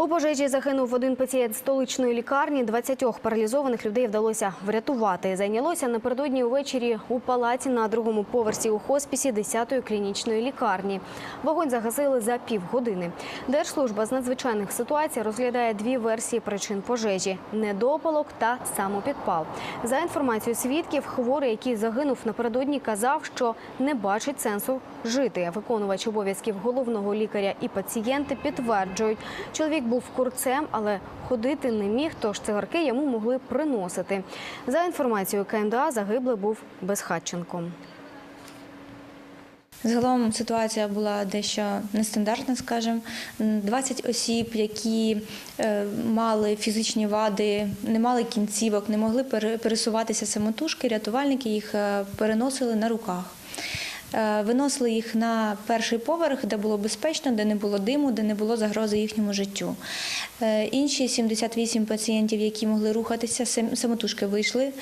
У пожежі загинув один пацієнт столичної лікарні. 20 паралізованих людей вдалося врятувати. Зайнялося напередодні увечері у палаці на другому поверсі у хоспісі 10-ї клінічної лікарні. Вогонь загасили за півгодини. Держслужба з надзвичайних ситуацій розглядає дві версії причин пожежі – недопалок та самопідпал. За інформацією свідків, хворий, який загинув напередодні, казав, що не бачить сенсу жити. Виконувач обов'язків головного лікаря і пацієнти підтверджують, чоловік був курцем, але ходити не міг, тож цигарки йому могли приносити. За інформацією КМДА, загиблий був безхатченком. Загалом ситуація була дещо нестандартна, скажімо. М, 20 осіб, які е, мали фізичні вади, не мали кінцівок, не могли пере- пересуватися самотужки, рятувальники їх е, переносили на руках. Е, Виносили їх на перший поверх, де було безпечно, де не було диму, де не було загрози їхньому життю. Е, Інші 78 пацієнтів, які могли рухатися, самотужки вийшли.